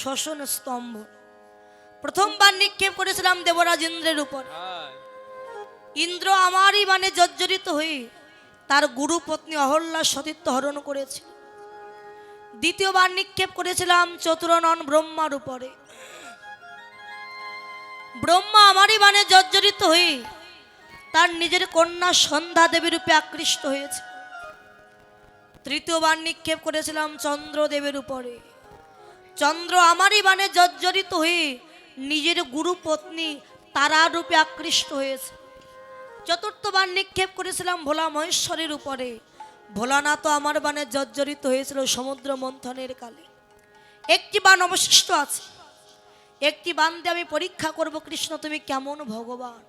শোষণ স্তম্ভ। প্রথমবার নিক্ষেপ করেছিলাম দেবরাজ ইন্দ্রের উপর ইন্দ্র আমারই মানে জর্জরিত হয়ে তার গুরু পত্নী অহল্যার সতীত্ব হরণ করেছে। দ্বিতীয়বার নিক্ষেপ করেছিলাম চতুরনন ব্রহ্মার উপরে। ব্রহ্মা আমারই মানে জর্জরিত হয়ে তার নিজের কন্যা সন্ধ্যা দেবী রূপে আকৃষ্ট হয়েছে। তৃতীয়বার নিক্ষেপ করেছিলাম চন্দ্রদেবের উপরে। চন্দ্র আমারই বানে জর্জরিত হয়ে নিজের গুরু পত্নী তারা রূপে আকৃষ্ট হয়েছে। চতুর্থবার নিক্ষেপ করেছিলাম ভোলা মহেশ্বরের উপরে। ভোলানাথ আমার বানে জর্জরিত হয়েছিল সমুদ্র মন্থনের কালে। একটি বান অবশিষ্ট আছে। একটি বান দিয়ে আমি পরীক্ষা করব, কৃষ্ণ, তুমি কেমন ভগবান?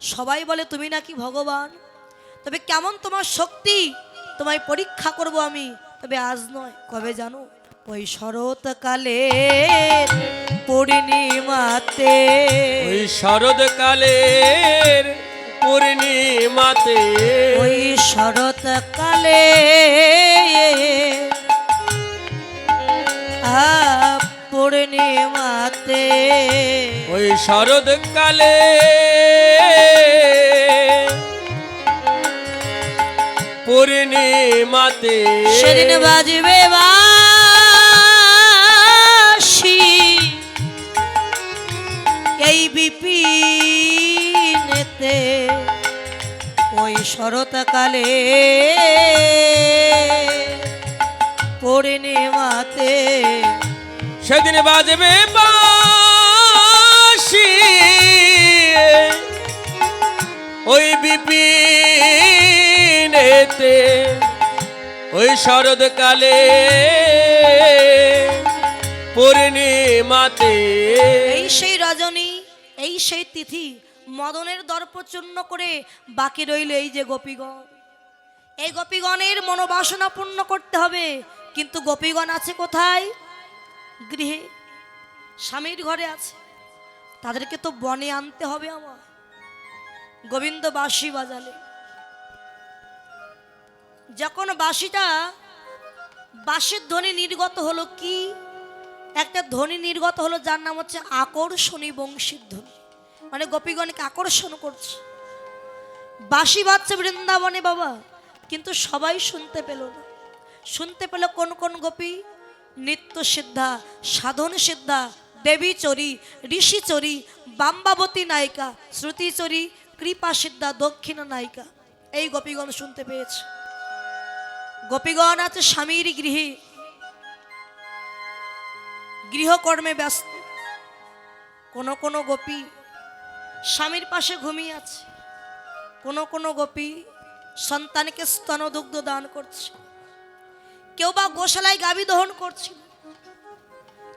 সবাই বলে, তুমি নাকি ভগবান? তবে কেমন তোমার শক্তি? তোমায় পরীক্ষা করব আমি। তবে আজ নয়, কবে জানো? ওই শরৎকালে পূর্ণিমাতে ওই শরৎকালের পূর্ণিমাতে। ওই শরৎকালে পূর্ণিমাতে। ওই শরৎকালে পূর্ণিমাতে। সেদিন বাজবে বাসি বিপিনেতে ওই শরৎকালে পূর্ণিমাতে সেদিন বাজবে বাঁশি। ওই বিপিনেতে ওই শরৎকালে পূর্ণিমাতে। এই সেই রজনী এই সেই তিথি মদনের দর্প চূর্ণ করে বাকি রইল এই যে গোপীগণ। এই গোপীগণের মনোবাসনা পূর্ণ করতে হবে। কিন্তু গোপীগণ আছে কোথায়? গৃহে। স্বামীর ঘরে আছে। তাদেরকে তো বনে আনতে হবে আমার। গোবিন্দ বাঁশি বাজালে। যখন বাঁশিটা বাঁশির ধ্বনি নির্গত হলো কি? একটা ধ্বনি নির্গত হলো যার নাম হচ্ছে আকর্ষণী বংশীর ধ্বনি। মানে গোপীগণকে আকর্ষণ করছে। বাসি বাজছে বৃন্দাবনে বাবা, কিন্তু সবাই শুনতে পেল না। শুনতে পেল কোন কোন গোপী? নিত্য সিদ্ধা, সাধন সিদ্ধা, দেবী চরি, ঋষি চরি, বাম্বাবতী নায়িকা, শ্রুতি চরি, কৃপা সিদ্ধা, দক্ষিণ নায়িকা। এই গোপীগণ শুনতে পেয়েছে। গোপীগণ আছে স্বামীর গৃহে। গৃহকর্মে ব্যস্ত। কোন কোন গোপী স্বামীর পাশে ঘুমিয়ে আছে। কোন কোন গোপী সন্তানকে স্তনদুগ্ধ দান করছে। কেউ বা গোশালায় গাবি দহন করছিল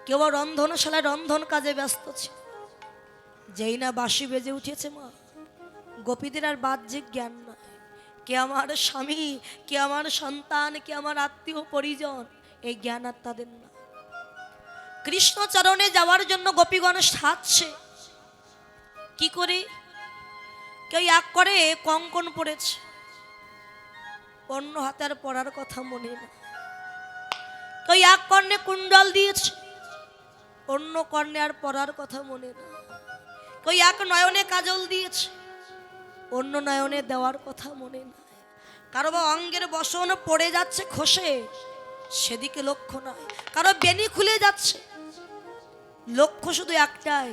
কেউ বা রন্ধনশালায় রন্ধন কাজে ব্যস্ত ছিল যেই না বাসি বেজে উঠেছে মা, গোপীদের আর বাহ্যিক জ্ঞান নয় কে আমার স্বামী, কে আমার সন্তান, কে আমার আত্মীয় পরিজন, এই জ্ঞান আর তাদের না কৃষ্ণ চরণে যাওয়ার জন্য গোপীগণ সাজছে কি করি? কেউ এক করে কঙ্কন পড়েছে। অন্য হাতে আর পড়ার কথা মনে না কেউ এক কর্ণে কুণ্ডল দিয়েছে। অন্য কর্ণে আর পড়ার কথা মনে না কেউ এক নয়নে কাজল দিয়েছে। অন্য নয়নে দেওয়ার কথা মনে না কারও বা অঙ্গের বসন পড়ে যাচ্ছে খসে, সেদিকে লক্ষ্য নয় কারও বেনি খুলে যাচ্ছে। লক্ষ্য শুধু একটাই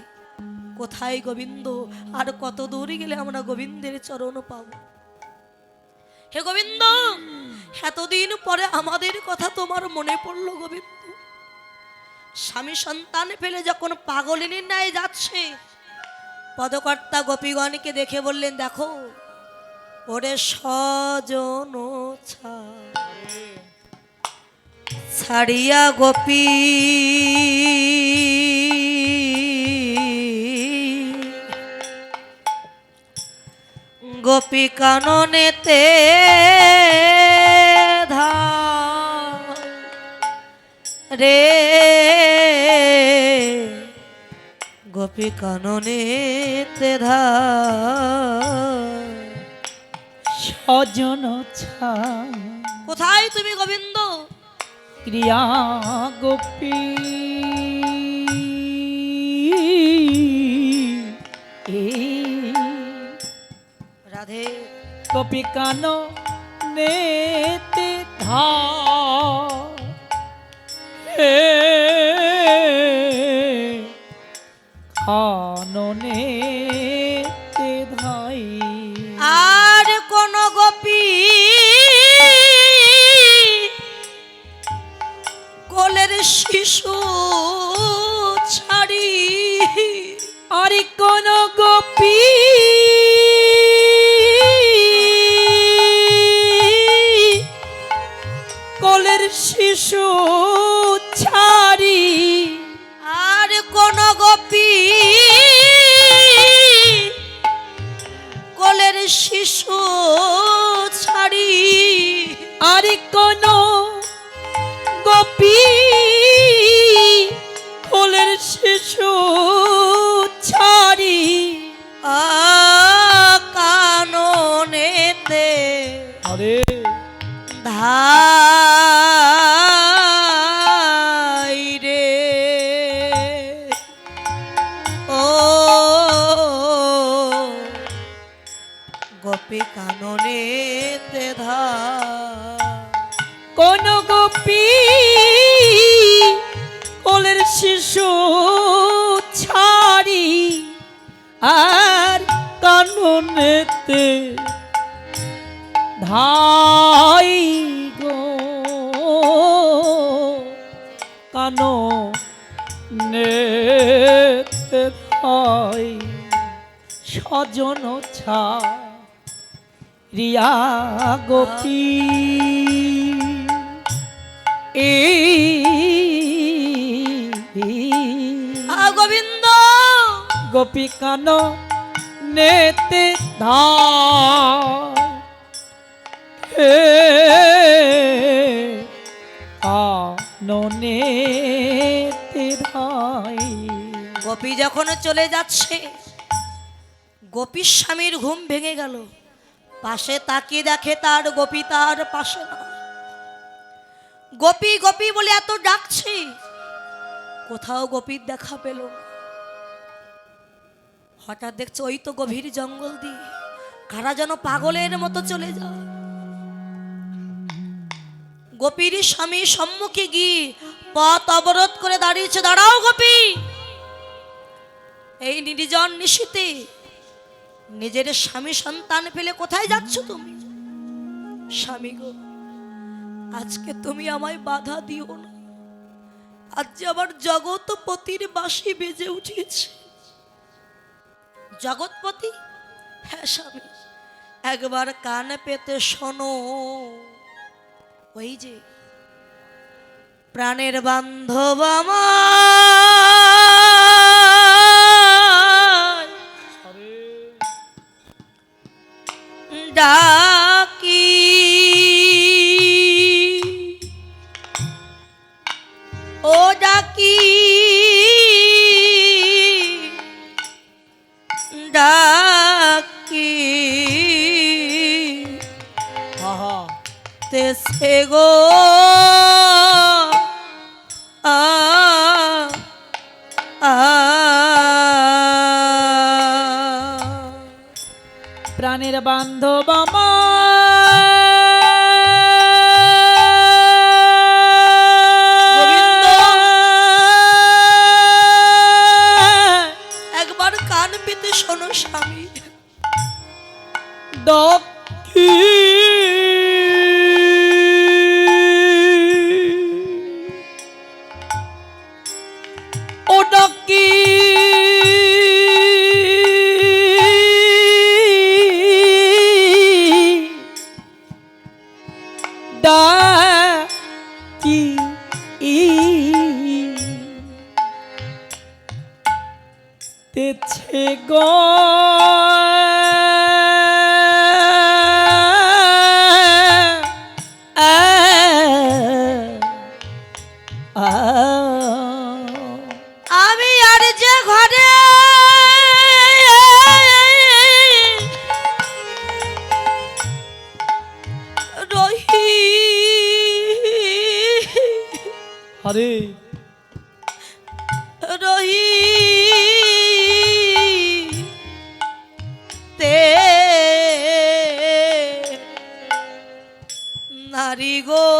কোথায় গোবিন্দ? আর কত দূরে গেলে আমরা গোবিন্দের চরণ পাব? হে গোবিন্দ, এতদিন পরে আমাদের কথা তোমার মনে পড়ল গোবিন্দ। স্বামী সন্তান ফেলে যখন পাগলিনীর ন্যায় যাচ্ছে, পদকর্তা গোপীগণকে দেখে বললেন, দেখো, ওরে সজন ছাড়িয়া গোপী গোপী কাননেতে ধাম। রে গোপী কাননেতে ধাম। স্বজন ছা কোথায় তুমি গোবিন্দ? ক্রিয়া গোপী। গোপী নেতি ধার হে কাননে কোন আর কাননেতে ধাই গো। কানো নেতে ধাই সজন ছা রিয়া গোপী। আ গোপী কান নেতে হে কানো নেতে ধাই। গোপী যখন চলে যাচ্ছে, গোপীর স্বামীর ঘুম ভেঙে গেল। পাশে তাকিয়ে দেখে তার গোপী তার পাশে না। গোপী গোপী বলে এত ডাকছে, কোথাও গোপীর দেখা পেল না। হঠাৎ দেখছে ওই তো গভীর জঙ্গল দিয়ে। কারা যেন পাগলের মতো চলে যায়। গোপীর স্বামী সম্মুখে গিয়ে পথ অবরোধ করে দাঁড়িয়েছে। দাঁড়াও গোপী। এই নির্জন নিশীতে নিজের স্বামী সন্তান ফেলে কোথায় যাচ্ছ তুমি? স্বামী গো, আজকে তুমি আমায় বাধা দিও না। আজ যে আমার জগৎপতির বাঁশি বেজে উঠেছে। জগৎপতি? হ্যাঁ স্বামী। একবার কানে পেতে শোনো। ওই যে প্রাণের বান্ধব আমার। তেছে গো। Marigo.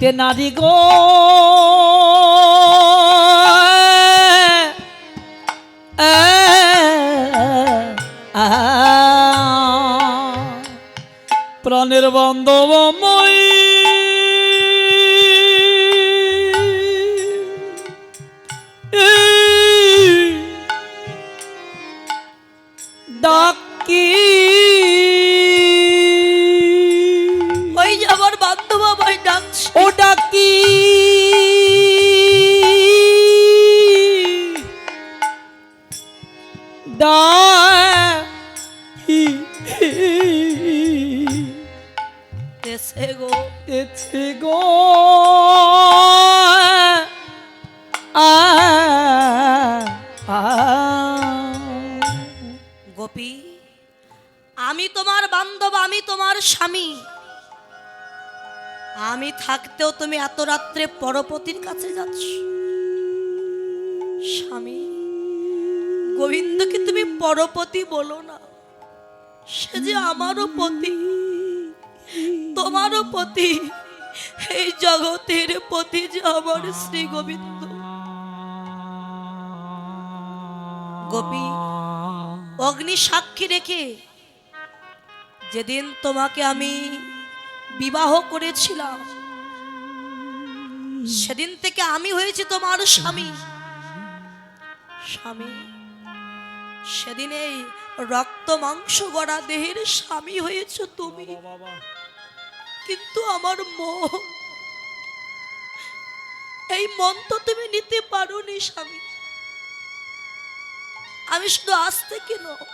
তে নারী গো প্রাণের বান্ধবময় আমার কি এত রাত্রে পরপতির কাছে যাচ্ছ? স্বামী, গোবিন্দকে তুমি পরপতি বলো না। সে যে আমারও পতি, তোমারও পতি, এই জগতের পতি যে আমার শ্রী গোবিন্দ। গোপী, অগ্নি সাক্ষী রেখে যেদিন তোমাকে আমি বিবাহ করেছিলাম সেদিন থেকে আমি হয়েছি তোমার স্বামী। স্বামী। সেদিন এই রক্ত মাংস গড়া দেহের স্বামী হয়েছ তুমি। কিন্তু আমার মন এই মন তো তুমি নিতে পারোনি স্বামী। আমি শুধু আজ থেকে নয়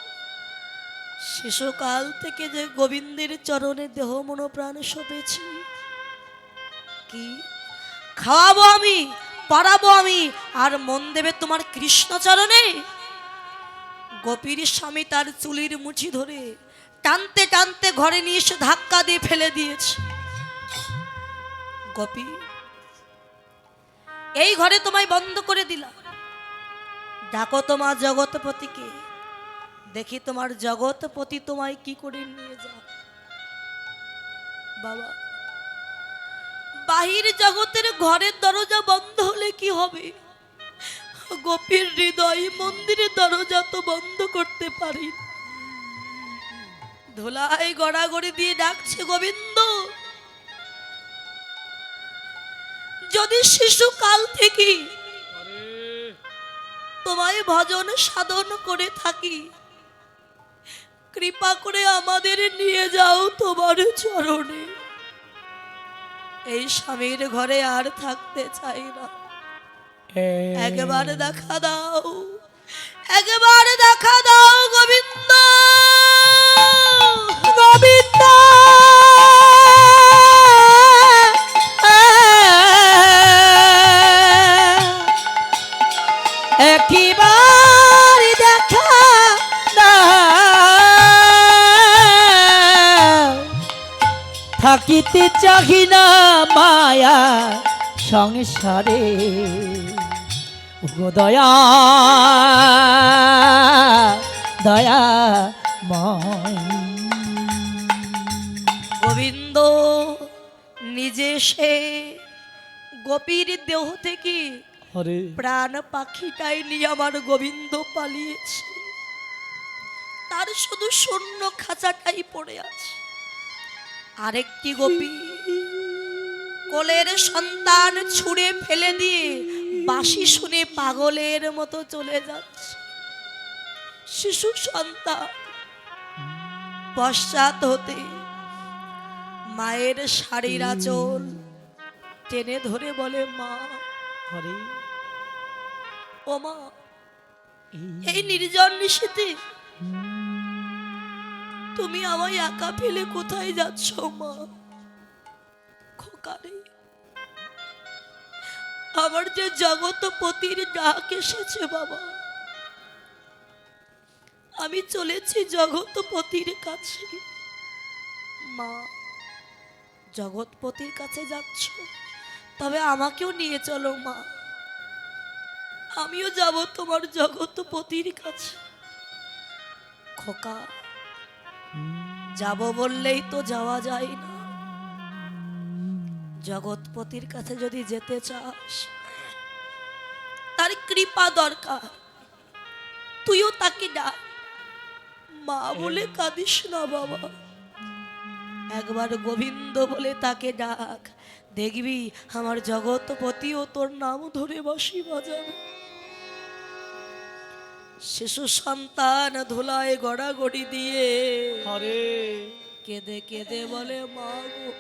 শিশুকাল থেকে যে গোবিন্দের চরণে দেহ মন প্রাণ সপেছি কি খাওয়াবো আমি, পড়াবো আমি, আর মন দেবে তোমার কৃষ্ণ চরণে গোপীর স্বামী তার চুলির মুঠি ধরে টানতে টানতে ঘরে নিয়ে এসে ধাক্কা দিয়ে ফেলে দিয়েছে। গোপী, এই ঘরে তোমায় বন্ধ করে দিলাম। ডাকো তোমার জগৎপতিকে, দেখি তোমার জগৎপতি তোমায় কি করে নিয়ে যাও বাবা বাহির জগতের ঘরের দরজা বন্ধ হলে কি হবে? গোপীর হৃদয় মন্দিরের দরজা তো বন্ধ করতে পারি। ধুলাই গড়াগড়ি দিয়ে ডাকছে গোবিন্দ। যদি শিশুকাল থেকে তোমায় ভজন সাধন করে থাকি, কৃপা করে আমাদের নিয়ে যাও তোমার চরণে। এই স্বামীর ঘরে আর থাকতে চাই না। একবার দেখা দাও একবার দেখা দাও গোবিন্দ। থাকিতে চাহি না মায়া সংসারে। দয়া দয়া গোবিন্দ নিজে সে গোপীর দেহ থেকে প্রাণ পাখিটাই নিয়ে আমার গোবিন্দ পালিয়েছে। তার শুধু শূন্য খাঁচাটাই পড়ে আছে। আরেকটি গোপী। কোলের সন্তান ছুঁড়ে ফেলে দিয়ে বাঁশি শুনে পাগলের মতো চলে যাচ্ছে। শিশু সন্তান পশ্চাৎ হতে মায়ের শাড়ির আঁচল টেনে ধরে বলে মা হরে ও মা এই নির্জন নিশীতে তুমি আমায় একা ফেলে কোথায় যাচ্ছ, মা? খোকারে, আমার যে জগৎপতির ডাক এসেছে, বাবা। আমি চলেছি জগৎপতির কাছে। মা জগৎপতির কাছে যাচ্ছ? তবে আমাকেও নিয়ে চলো, মা। আমিও যাব তোমার জগৎপতির কাছে। খোকা যাব বললেই তো যাওয়া যায় না। জগৎপতির কাছে যদি যেতে চাস, তার কৃপা দরকার। তুইও তাকে ডাক। মা বলে কাঁদিস না বাবা। একবার গোবিন্দ বলে তাকে ডাক। দেখবি আমার জগৎপতিও তোর নাম ধরে বসি বাজাবে। শিশু সন্তান ধুলায় গড়াগড়ি দিয়ে হরে কেঁদে কেঁদে বলে মা গো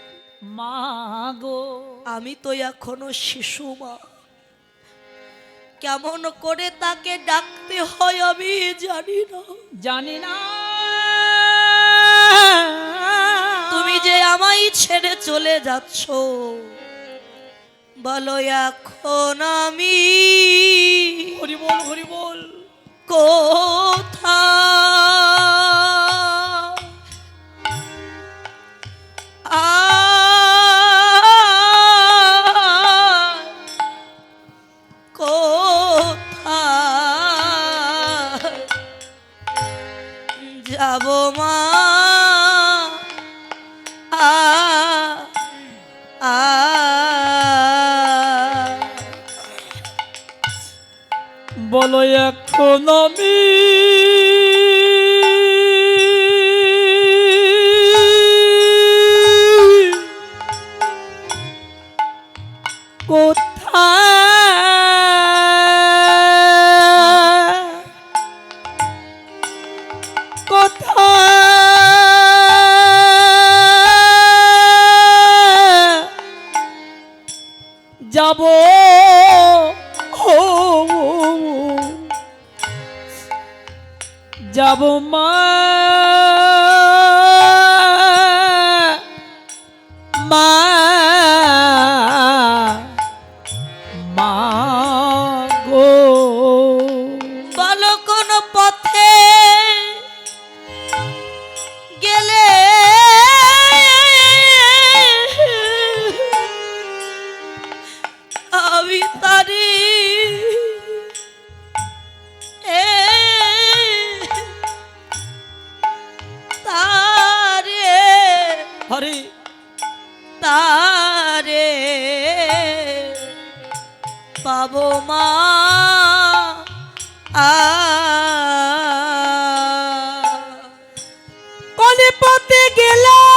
মা গো। আমি তো এখনও শিশু মা। কেমন করে তাকে ডাকতে হয় আমি জানি না। জানি না। তুমি যে আমায় ছেড়ে চলে যাচ্ছ বলো এখন আমি গেল